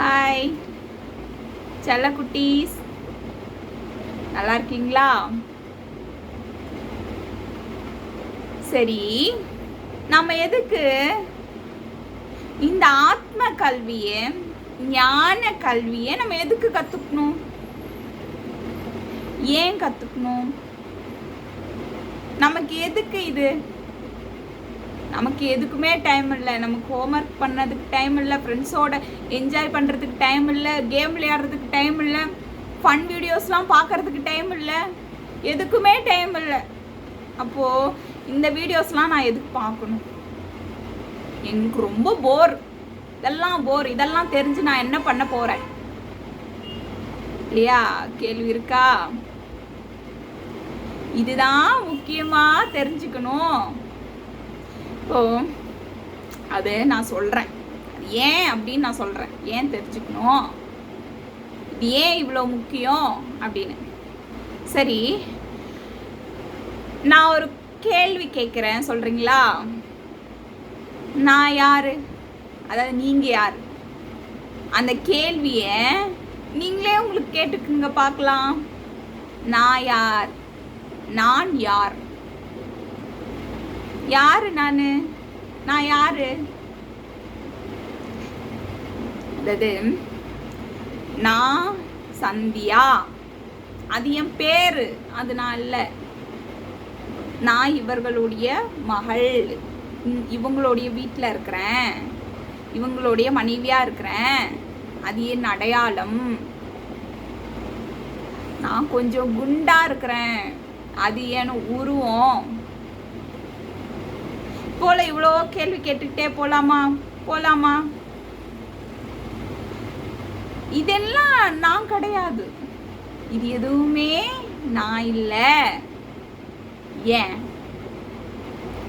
Hi செல்ல குட்டீஸ். நல்லா இருக்கீங்களா? சரி நம்ம எதுக்கு இந்த ஆத்ம கல்வியை ஞான கல்வியை நம்ம எதுக்கு கற்றுக்கணும் ஏன் கற்றுக்கணும் நமக்கு எதுக்கு இது? நமக்கு எதுக்குமே டைம் இல்லை. நமக்கு ஹோம்ஒர்க் பண்ணதுக்கு டைம் இல்லை. ஃப்ரெண்ட்ஸோட என்ஜாய் பண்ணுறதுக்கு டைம் இல்லை. கேம் விளையாடுறதுக்கு டைம் இல்லை. ஃபன் வீடியோஸ்லாம் பார்க்கறதுக்கு டைம் இல்லை. எதுக்குமே டைம் இல்லை. அப்போது இந்த வீடியோஸ்லாம் நான் எதுக்கு பார்க்கணும் எனக்கு ரொம்ப போர் இதெல்லாம் போர் இதெல்லாம் தெரிஞ்சு நான் என்ன பண்ண போகிறேன் இல்லையா? கேள்வி இருக்கா? இதுதான் முக்கியமாக தெரிஞ்சுக்கணும். இப்போ அது நான் சொல்கிறேன் அது ஏன் அப்படின்னு நான் சொல்கிறேன் ஏன் தெரிஞ்சுக்கணும்? இது ஏன் இவ்வளோ முக்கியம் அப்படின்னு. சரி. நான் ஒரு கேள்வி கேட்குறேன். சொல்கிறீங்களா நான் யார்? அதாவது நீங்கள் யார்? அந்த கேள்வியை நீங்களே உங்களுக்கு கேட்டுக்குங்க பார்க்கலாம். நான் யார்? நான் யார்? யாரு நான்? நான் யாரு? அதாவது நான் சந்தியா. அது என் பேரு. அது நான் இல்லை நான் இவர்களுடைய மகள். இவங்களுடைய வீட்டில் இருக்கிறேன். இவங்களுடைய மனைவியாக இருக்கிறேன். அது என் அடையாளம். நான் கொஞ்சம் குண்டா இருக்கிறேன். அது என் உருவம். போல இவ்வளோ கேள்வி கேட்டுக்கிட்டே போலாமா? போலாமா? இதெல்லாம் நான் கிடையாது. இது எதுவுமே நான் இல்லை. ஏன்?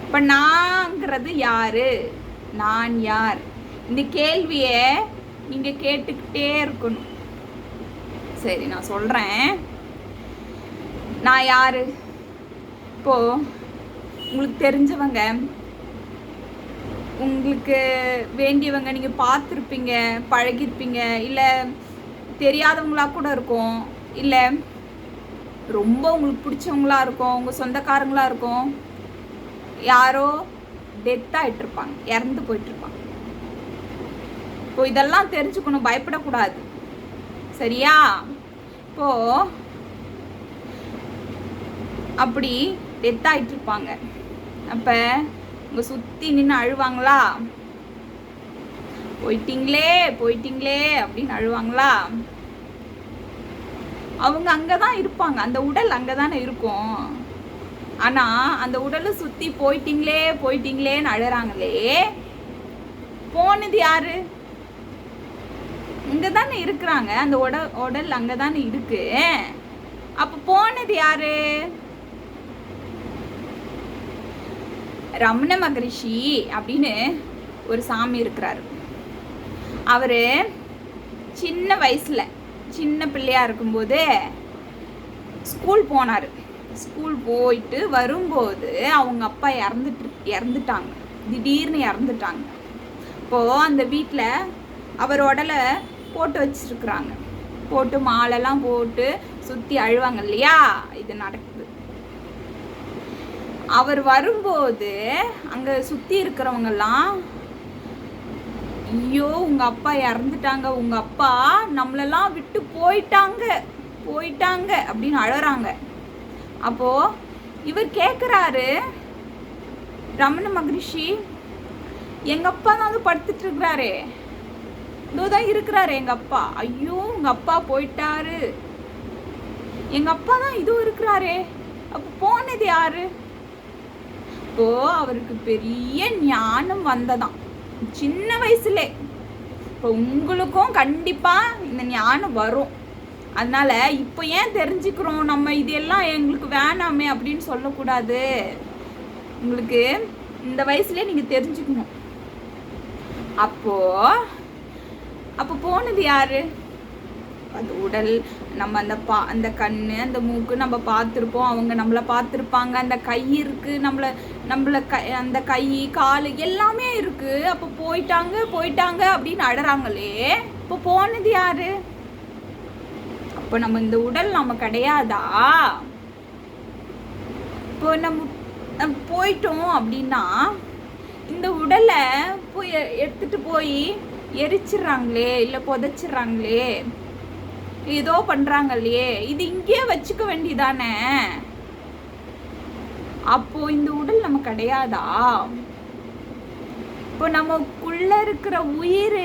இப்ப நாங்கிறது யாரு? நான் யார்? இந்த கேள்வியை நீங்க கேட்டுக்கிட்டே இருக்கணும். சரி நான் சொல்றேன். நான் யாரு? இப்போ உங்களுக்கு தெரிஞ்சவங்க உங்களுக்கு வேண்டியவங்க நீங்கள் பார்த்துருப்பீங்க பழகிருப்பீங்க இல்லை தெரியாதவங்களா கூட இருக்கும் இல்லை ரொம்ப உங்களுக்கு பிடிச்சவங்களா இருக்கும் உங்கள் சொந்தக்காரங்களா இருக்கும் யாரோ டெத் ஆயிட்டு இருப்பாங்க இறந்து போயிட்டுருப்பாங்க. இப்போ இதெல்லாம் தெரிஞ்சுக்கணும் பயப்படக்கூடாது. சரியா? இப்போ அப்படி டெத் ஆயிட்டு இருப்பாங்க உங்க சுத்தி நின்று அழுவாங்களா? போயிட்டீங்களே போயிட்டீங்களே அப்படின்னு அழுவாங்களா? அவங்க அங்கதான் இருப்பாங்க. அந்த உடல் அங்கதானே இருக்கும். ஆனா அந்த உடலை சுத்தி போயிட்டீங்களே போயிட்டீங்களேன்னு அழுறாங்களே. போனது யாரு? இங்க தானே இருக்கிறாங்க. அந்த உடல் உடல் அங்க தானே இருக்கு. அப்ப போனது யாரு? ரமண மகரிஷி அப்படின்னு ஒரு சாமி இருக்கிறாரு. அவர் சின்ன வயசில் சின்ன பிள்ளையாக இருக்கும்போது ஸ்கூல் போனார். ஸ்கூல் போயிட்டு வரும்போது அவங்க அப்பா இறந்துட்டு இறந்துட்டாங்க. திடீர்னு இறந்துட்டாங்க. இப்போது அந்த வீட்டில் அவர் உடலை போட்டு வச்சுருக்குறாங்க. போட்டு மாலைலாம் போட்டு சுற்றி அழுவாங்க இல்லையா? இது நடக்குது அவர் வரும்போது அங்கே சுற்றி இருக்கிறவங்கெல்லாம் ஐயோ உங்கள் அப்பா இறந்துட்டாங்க. உங்கள் அப்பா நம்மளெல்லாம் விட்டு போயிட்டாங்க. போயிட்டாங்க. அப்படின்னு அழகிறாங்க அப்போது இவர் கேட்குறாரு ரமண மகரிஷி எங்கள் அப்பா தான் வந்து படுத்துட்டு இதோ தான் இருக்கிறாரு எங்கள் அப்பா. ஐயோ உங்கள் அப்பா போயிட்டாரு. எங்கள் அப்பா தான் இதுவும் இருக்கிறாரே. அப்போ போனது யாரு? அப்போ அவருக்கு பெரிய ஞானம் வந்ததாம். சின்ன வயசுல. இப்போ உங்களுக்கும் கண்டிப்பா இந்த ஞானம் வரும். அதனால இப்போ ஏன் தெரிஞ்சுக்கிறோம்? நம்ம இதெல்லாம் எங்களுக்கு வேணாமே அப்படின்னு சொல்லக்கூடாது. உங்களுக்கு இந்த வயசுலேயே நீங்க தெரிஞ்சுக்கணும். அப்போ அப்போ போனது யாரு? அந்த உடல் நம்ம அந்த பா அந்த கண்ணு அந்த மூக்கு நம்ம பார்த்துருப்போம். அவங்க நம்மளை பார்த்துருப்பாங்க. அந்த கை இருக்கு நம்மளை நம்மள க அந்த கை கால் எல்லாமே இருக்கு. அப்போ போயிட்டாங்க போயிட்டாங்க அப்படின்னு அடறாங்களே. இப்போ போனது யாரு? அப்போ நம்ம இந்த உடல் நம்ம கிடையாதா? இப்போ நம்ம போயிட்டோம் அப்படின்னா இந்த உடலை போய் எடுத்துட்டு போய் எரிச்சிடுறாங்களே இல்லை புதைச்சிடுறாங்களே. ஏதோ பண்றாங்க இல்லையே இது இங்கேயே வச்சுக்க வேண்டியதானே? அப்போ இந்த உடல் நம்ம கிடையாதா இப்போ நமக்குள்ள இருக்கிற உயிர்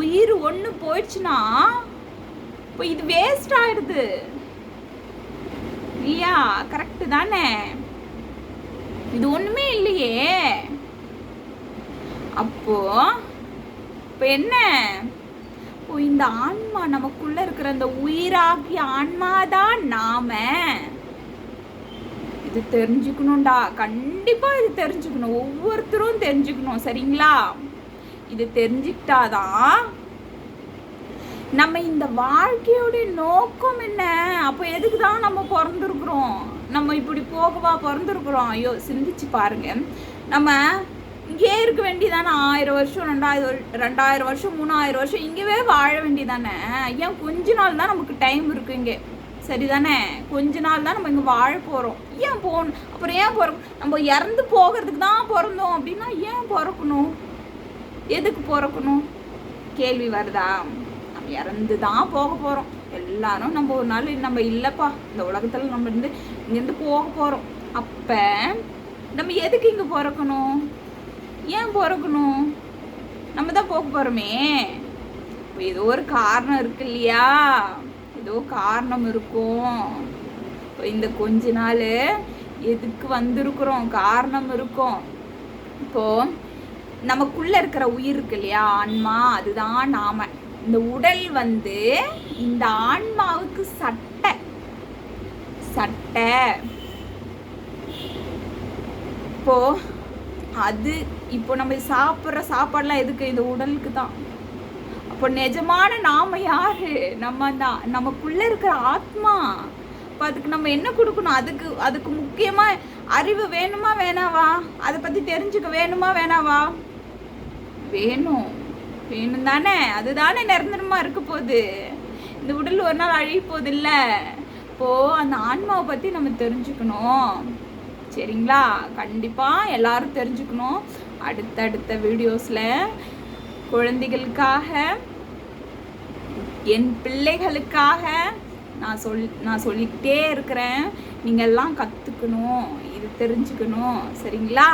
உயிர் ஒன்று போயிடுச்சுன்னா இப்போ இது வேஸ்ட் ஆயிடுது. இல்லையா? கரெக்டு தானே? இது ஒண்ணுமே இல்லையே. அப்போ இப்போ என்ன? இந்த ஆன்மா நமக்குள்ள இருக்கிற அந்த உயிராகிய ஆன்மாதான் நாம? இது தெரிஞ்சுக்கணும்டா. கண்டிப்பா இது தெரிஞ்சுக்கணும். ஒவ்வொருத்தரும் தெரிஞ்சுக்கணும். சரிங்களா? இது தெரிஞ்சுக்கிட்டாதான் நம்ம இந்த வாழ்க்கையோட நோக்கம் என்ன? அப்போ எதுக்கு தான் நம்ம பிறந்திருக்கிறோம்? நம்ம இப்படி போகவா பிறந்திருக்கிறோம்? ஐயோ சிந்திச்சு பாருங்க. நம்ம இங்கே இருக்க வேண்டியதான ஆயிரம் வருஷம் ரெண்டாயிரம் ரெண்டாயிரம் வருஷம் மூணாயிரம் வருஷம் இங்கேவே வாழ வேண்டியதானே ஏன் கொஞ்ச நாள் தான் நமக்கு டைம் இருக்கு இங்கே. சரிதானே? கொஞ்ச நாள் தான் நம்ம இங்கே வாழ போகிறோம் ஏன் போகணும்? அப்புறம் ஏன் பிறக் நம்ம இறந்து போகிறதுக்கு தான் பிறந்தோம் அப்படின்னா ஏன் பிறக்கணும்? எதுக்கு பிறக்கணும்? கேள்வி வருதா? நம்ம இறந்து தான் போக போகிறோம் எல்லாரும் நம்ம ஒரு நாள் நம்ம இல்லைப்பா இந்த உலகத்தில் நம்ம இருந்து இங்கேருந்து போக போகிறோம் அப்போ நம்ம எதுக்கு இங்கே பிறக்கணும்? ஏன் பிறக்கணும்? நம்ம தான் போக போகிறோமே ஏதோ ஒரு காரணம் இருக்கு இல்லையா? ஏதோ காரணம் இருக்கும். இப்போ இந்த கொஞ்ச நாள் எதுக்கு வந்திருக்கிறோம்? காரணம் இருக்கும். இப்போ நமக்குள்ள இருக்கிற உயிர் இருக்கு இல்லையா? ஆன்மா அதுதான் நாம. இந்த உடல் வந்து இந்த ஆன்மாவுக்கு சட்டை. சட்டை. இப்போ அது இப்போ நம்ம சாப்பிட்ற சாப்பாடுலாம் எதுக்கு? இந்த உடலுக்கு தான். அப்போ நிஜமான நாம யாரு? நம்ம தான் நமக்குள்ள இருக்கிற ஆத்மா. இப்போ அதுக்கு நம்ம என்ன கொடுக்கணும்? அதுக்கு அதுக்கு முக்கியமா அறிவு வேணுமா வேணாவா? அதை பத்தி தெரிஞ்சுக்க வேணுமா வேணாவா? வேணும். வேணும் தானே. அதுதானே நிரந்தரமா இருக்க போகுது. இந்த உடல் ஒரு நாள் அழிய போகுது இப்போ அந்த ஆன்மாவை பத்தி நம்ம தெரிஞ்சுக்கணும். சரிங்களா? கண்டிப்பாக எல்லாரும் தெரிஞ்சுக்கணும். அடுத்தடுத்த வீடியோஸில் குழந்தைகளுக்காக என் பிள்ளைகளுக்காக நான் சொல் நான் சொல்லிக்கிட்டே இருக்கிறேன். நீங்க எல்லாம் கற்றுக்கணும் இது தெரிஞ்சுக்கணும். சரிங்களா?